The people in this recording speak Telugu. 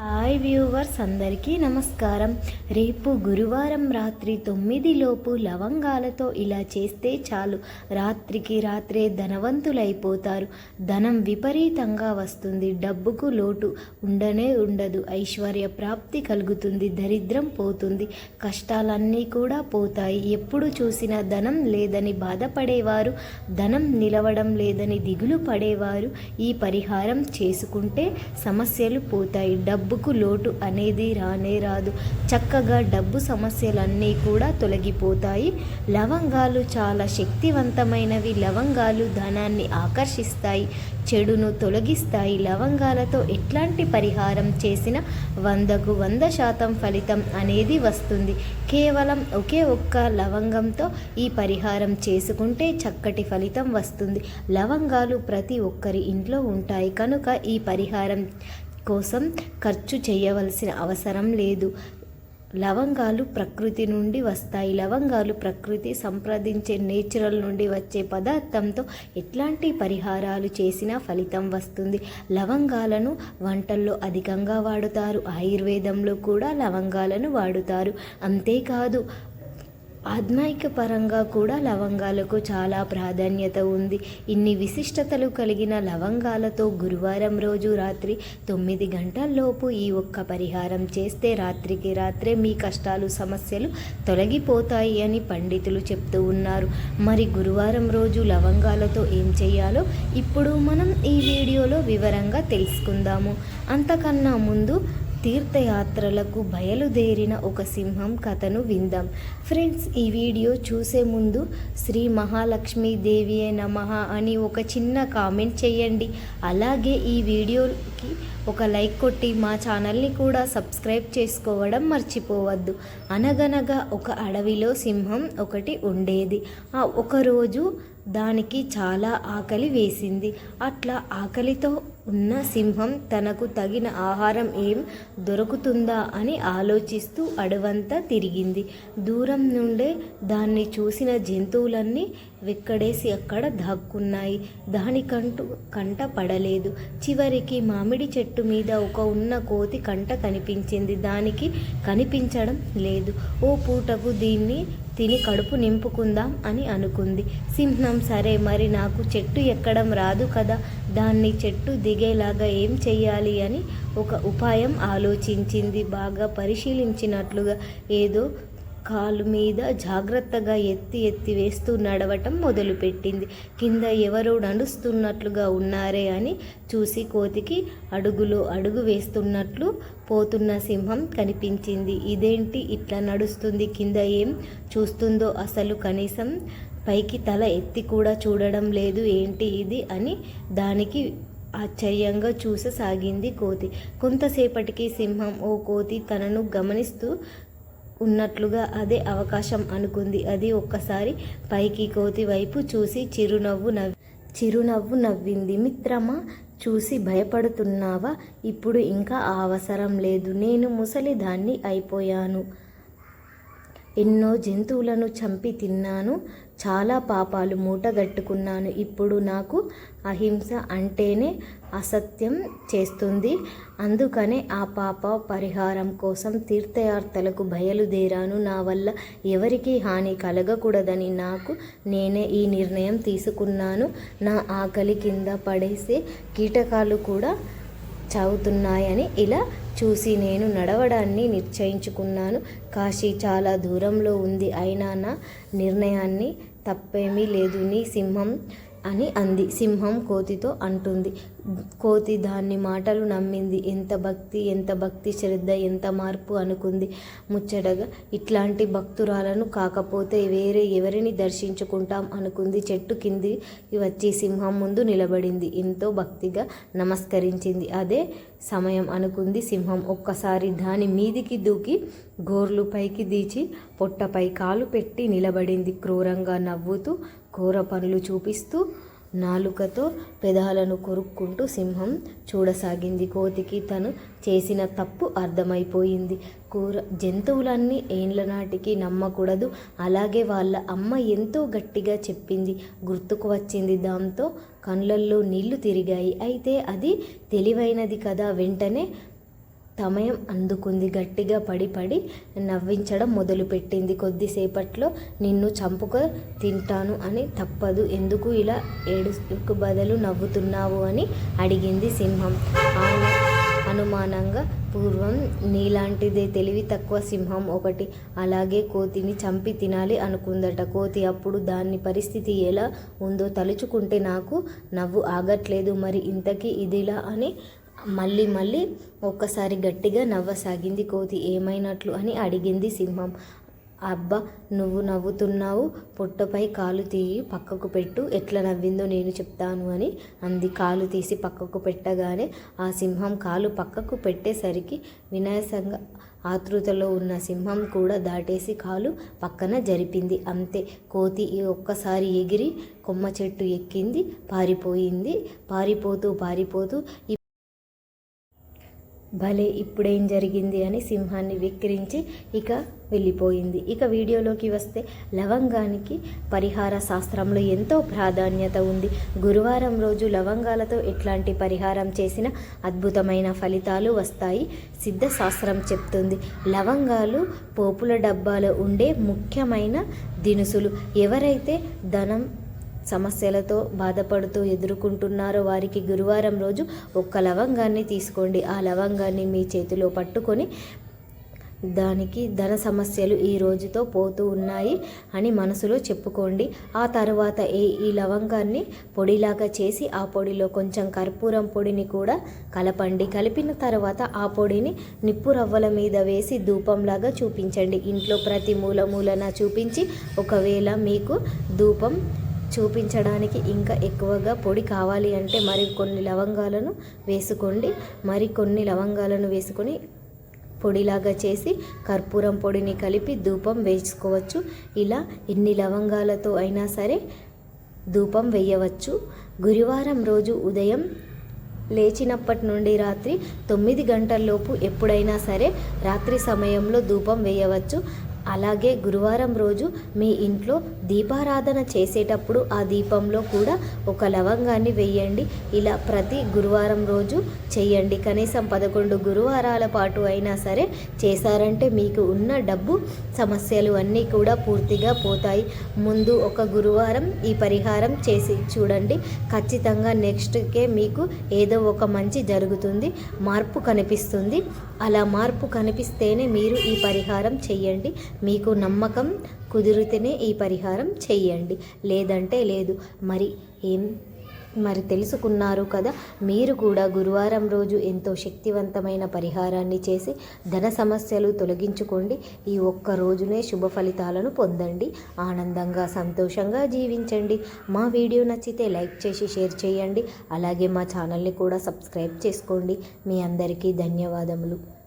హాయ్ వ్యూవర్స్ అందరికీ నమస్కారం. రేపు గురువారం రాత్రి తొమ్మిది లోపు లవంగాలతో ఇలా చేస్తే చాలు. రాత్రికి రాత్రే ధనవంతులైపోతారు. ధనం విపరీతంగా వస్తుంది. డబ్బుకు లోటు ఉండనే ఉండదు. ఐశ్వర్య ప్రాప్తి కలుగుతుంది. దరిద్రం పోతుంది. కష్టాలన్నీ కూడా పోతాయి. ఎప్పుడు చూసినా ధనం లేదని బాధపడేవారు ధనం నిలవడం లేదని దిగులు పడేవారు. ఈ పరిహారం చేసుకుంటే సమస్యలు పోతాయి. డబ్బు డబ్బుకు లోటు అనేది రానే రాదు. చక్కగా డబ్బు సమస్యలన్నీ కూడా తొలగిపోతాయి. లవంగాలు చాలా శక్తివంతమైనవి. లవంగాలు ధనాన్ని ఆకర్షిస్తాయి. చెడును తొలగిస్తాయి. లవంగాలతో ఎట్లాంటి పరిహారం చేసినా వందకు వంద శాతం ఫలితం అనేది వస్తుంది. కేవలం ఒకే ఒక్క లవంగంతో ఈ పరిహారం చేసుకుంటే చక్కటి ఫలితం వస్తుంది. లవంగాలు ప్రతి ఒక్కరి ఇంట్లో ఉంటాయి. కనుక ఈ పరిహారం కోసం ఖర్చు చేయవలసిన అవసరం లేదు. లవంగాలు ప్రకృతి నుండి వస్తాయి. లవంగాలు ప్రకృతి సంప్రదించే నేచురల్ నుండి వచ్చే పదార్థంతో ఎట్లాంటి పరిహారాలు చేసినా ఫలితం వస్తుంది. లవంగాలను వంటల్లో అధికంగా వాడుతారు. ఆయుర్వేదంలో కూడా లవంగాలను వాడుతారు. అంతేకాదు ఆధ్యాత్మిక పరంగా కూడా లవంగాలకు చాలా ప్రాధాన్యత ఉంది. ఇన్ని విశిష్టతలు కలిగిన లవంగాలతో గురువారం రోజు రాత్రి తొమ్మిది గంటల్లోపు ఈ ఒక్క పరిహారం చేస్తే రాత్రికి రాత్రే మీ కష్టాలు సమస్యలు తొలగిపోతాయి అని పండితులు చెప్తూ ఉన్నారు. మరి గురువారం రోజు లవంగాలతో ఏం చేయాలో ఇప్పుడు మనం ఈ వీడియోలో వివరంగా తెలుసుకుందాము. అంతకన్నా ముందు తీర్థయాత్రలకు బయలుదేరిన ఒక సింహం కథను విందాం. ఫ్రెండ్స్ ఈ వీడియో చూసే ముందు శ్రీ మహాలక్ష్మీదేవియే నమ అని ఒక చిన్న కామెంట్ చేయండి. అలాగే ఈ వీడియోకి ఒక లైక్ కొట్టి మా ఛానల్ని కూడా సబ్స్క్రైబ్ చేసుకోవడం మర్చిపోవద్దు. అనగనగా ఒక అడవిలో సింహం ఒకటి ఉండేది. ఆ ఒకరోజు దానికి చాలా ఆకలి వేసింది. అట్లా ఆకలితో ఉన్న సింహం తనకు తగిన ఆహారం ఏం దొరుకుతుందా అని ఆలోచిస్తూ అడవంతా తిరిగింది. దూరం నుండే దాన్ని చూసిన జంతువులన్నీ వెక్కడేసి అక్కడ దాక్కున్నాయి. దానికంటూ కంట పడలేదు. చివరికి మామిడి చెట్టు మీద ఒక ఉన్న కోతి కంట కనిపించింది. దానికి కనిపించడం లేదు. ఓ పూటకు దీన్ని తిని కడుపు నింపుకుందాం అని అనుకుంది. సింహం సరే మరి నాకు చెట్టు ఎక్కడం రాదు కదా దాన్ని చెట్టు దిగేలాగా ఏం చెయ్యాలి అని ఒక ఉపాయం ఆలోచించింది. బాగా పరిశీలించినట్లుగా ఏదో కాలు మీద జాగ్రత్తగా ఎత్తి ఎత్తి వేస్తూ నడవటం మొదలుపెట్టింది. కింద ఎవరో నడుస్తున్నట్లుగా ఉన్నారే అని చూసి కోతికి అడుగులో అడుగు వేస్తున్నట్లు పోతున్న సింహం కనిపించింది. ఇదేంటి ఇట్లా నడుస్తుంది? కింద ఏం చూస్తుందో అసలు కనీసం పైకి తల ఎత్తి కూడా చూడడం లేదు. ఏంటి ఇది అని దానికి ఆశ్చర్యంగా చూససాగింది కోతి. కొంతసేపటికి సింహం ఓ కోతి తనను గమనిస్తూ ఉన్నట్లుగా అదే అవకాశం అనుకుంది. అది ఒక్కసారి పైకి కోతి వైపు చూసి చిరునవ్వు నవ్వి చిరునవ్వు నవ్వింది. మిత్రమా చూసి భయపడుతున్నావా? ఇప్పుడు ఇంకా అవసరం లేదు. నేను ముసలిదాన్ని అయిపోయాను. ఎన్నో జంతువులను చంపి తిన్నాను. చాలా పాపాలు మూటగట్టుకున్నాను. ఇప్పుడు నాకు అహింస అంటేనే అసత్యం చేస్తుంది. అందుకనే ఆ పాప పరిహారం కోసం తీర్థయాత్రలకు బయలుదేరాను. నా వల్ల ఎవరికీ హాని కలగకూడదని నాకు నేనే ఈ నిర్ణయం తీసుకున్నాను. నా ఆకలి కింద పడేసే కీటకాలు కూడా చదువుతున్నాయని ఇలా చూసి నేను నడవడాన్ని నిశ్చయించుకున్నాను. కాశీ చాలా దూరంలో ఉంది. అయినా నా నిర్ణయాన్ని తప్పేమీ లేదు. నీ సింహం అని అంది. సింహం కోతితో అంటుంది. కోతి దాన్ని మాటలు నమ్మింది. ఎంత భక్తి ఎంత భక్తి శ్రద్ధ ఎంత మార్పు అనుకుంది. ముచ్చటగా ఇట్లాంటి భక్తురాలను కాకపోతే వేరే ఎవరిని దర్శించుకుంటాం అనుకుంది. చెట్టు కింది వచ్చి సింహం ముందు నిలబడింది. ఎంతో భక్తిగా నమస్కరించింది. అదే సమయం అనుకుంది సింహం. ఒక్కసారి దాని మీదికి దూకి గోర్లు పైకి దీచి పొట్టపై కాలు పెట్టి నిలబడింది. క్రూరంగా నవ్వుతూ ఘోర పనులు చూపిస్తూ నాలుకతో పెదాలను కొరుక్కుంటూ సింహం చూడసాగింది. కోతికి తను చేసిన తప్పు అర్థమైపోయింది. కూర జంతువులన్నీ ఏండ్ల నాటికి నమ్మకూడదు. అలాగే వాళ్ళ అమ్మ ఎంతో గట్టిగా చెప్పింది. గుర్తుకు వచ్చింది దాంతో. కళ్ళల్లో నీళ్ళు తిరిగాయి. అయితే అది తెలివైనది కదా వెంటనే సమయం అందుకుంది. గట్టిగా పడి పడి నవ్వించడం మొదలుపెట్టింది. కొద్దిసేపట్లో నిన్ను చంపుక తింటాను అని తప్పదు. ఎందుకు ఇలా ఏడుకు బదులు నవ్వుతున్నావు అని అడిగింది సింహం. ఆయన అనుమానంగా పూర్వం నీలాంటిదే తెలివి తక్కువ సింహం ఒకటి. అలాగే కోతిని చంపి తినాలి అనుకుందట. కోతి అప్పుడు దాని పరిస్థితి ఎలా ఉందో తలుచుకుంటే నాకు నవ్వు ఆగట్లేదు. మరి ఇంతకీ ఇదిలా అని మళ్ళీ మళ్ళీ ఒక్కసారి గట్టిగా నవ్వసాగింది కోతి. ఏమైనట్లు అని అడిగింది సింహం. అబ్బా నువ్వు నవ్వుతున్నావు. పొట్టపై కాలు తీయి పక్కకు పెట్టు. ఎట్లా నవ్విందో నేను చెప్తాను అని అంది. కాలు తీసి పక్కకు పెట్టగానే ఆ సింహం కాలు పక్కకు పెట్టేసరికి వినాయసంగా ఆతృతలో ఉన్న సింహం కూడా దాటేసి కాలు పక్కన జరిపింది. అంతే. కోతి ఒక్కసారి ఎగిరి కొమ్మ చెట్టు ఎక్కింది పారిపోయింది. పారిపోతూ పారిపోతూ భలే ఇప్పుడేం జరిగింది అని సింహాన్ని వెక్కిరించి ఇక వెళ్ళిపోయింది. ఇక వీడియోలోకి వస్తే లవంగానికి పరిహార శాస్త్రంలో ఎంతో ప్రాధాన్యత ఉంది. గురువారం రోజు లవంగాలతో ఎట్లాంటి పరిహారం చేసినా అద్భుతమైన ఫలితాలు వస్తాయి సిద్ధశాస్త్రం చెప్తుంది. లవంగాలు పోపుల డబ్బాలో ఉండే ముఖ్యమైన దినుసులు ఎవరైతే ధనం సమస్యలతో బాధపడుతూ ఎదుర్కొంటున్నారో వారికి గురువారం రోజు ఒక్క లవంగాన్ని తీసుకోండి. ఆ లవంగాన్ని మీ చేతిలో పట్టుకొని దానికి ధన సమస్యలు ఈ రోజుతో పోతూ ఉన్నాయి అని మనసులో చెప్పుకోండి. ఆ తర్వాత ఏ ఈ లవంగాన్ని పొడిలాగా చేసి ఆ పొడిలో కొంచెం కర్పూరం పొడిని కూడా కలపండి. కలిపిన తర్వాత ఆ పొడిని నిప్పు రవ్వల మీద వేసి ధూపంలాగా చూపించండి. ఇంట్లో ప్రతి మూల మూలన చూపించి ఒకవేళ మీకు ధూపం చూపించడానికి ఇంకా ఎక్కువగా పొడి కావాలి అంటే మరి కొన్ని లవంగాలను వేసుకోండి. మరి కొన్ని లవంగాలను వేసుకొని పొడిలాగా చేసి కర్పూరం పొడిని కలిపి ధూపం వేసుకోవచ్చు. ఇలా ఎన్ని లవంగాలతో అయినా సరే ధూపం వేయవచ్చు. గురువారం రోజు ఉదయం లేచినప్పటి నుండి రాత్రి తొమ్మిది గంటల్లోపు ఎప్పుడైనా సరే రాత్రి సమయంలో ధూపం వేయవచ్చు. అలాగే గురువారం రోజు మీ ఇంట్లో దీపారాధన చేసేటప్పుడు ఆ దీపంలో కూడా ఒక లవంగాన్ని వేయండి. ఇలా ప్రతి గురువారం రోజు చేయండి. కనీసం పదకొండు గురువారాల పాటు అయినా సరే చేశారంటే మీకు ఉన్న డబ్బు సమస్యలు అన్నీ కూడా పూర్తిగా పోతాయి. ముందు ఒక గురువారం ఈ పరిహారం చేసి చూడండి. ఖచ్చితంగా నెక్స్ట్కే మీకు ఏదో ఒక మంచి జరుగుతుంది మార్పు కనిపిస్తుంది. అలా మార్పు కనిపిస్తేనే మీరు ఈ పరిహారం చేయండి. మీకు నమ్మకం కుదిరితేనే ఈ పరిహారం చెయ్యండి. లేదంటే లేదు. మరి ఏం మరి తెలుసుకున్నారు కదా? మీరు కూడా గురువారం రోజు ఎంతో శక్తివంతమైన పరిహారాన్ని చేసి ధన సమస్యలు తొలగించుకోండి. ఈ ఒక్క రోజునే శుభ ఫలితాలను పొందండి. ఆనందంగా సంతోషంగా జీవించండి. మా వీడియో నచ్చితే లైక్ చేసి షేర్ చేయండి. అలాగే మా ఛానల్ని కూడా సబ్స్క్రైబ్ చేసుకోండి. మీ అందరికీ ధన్యవాదములు.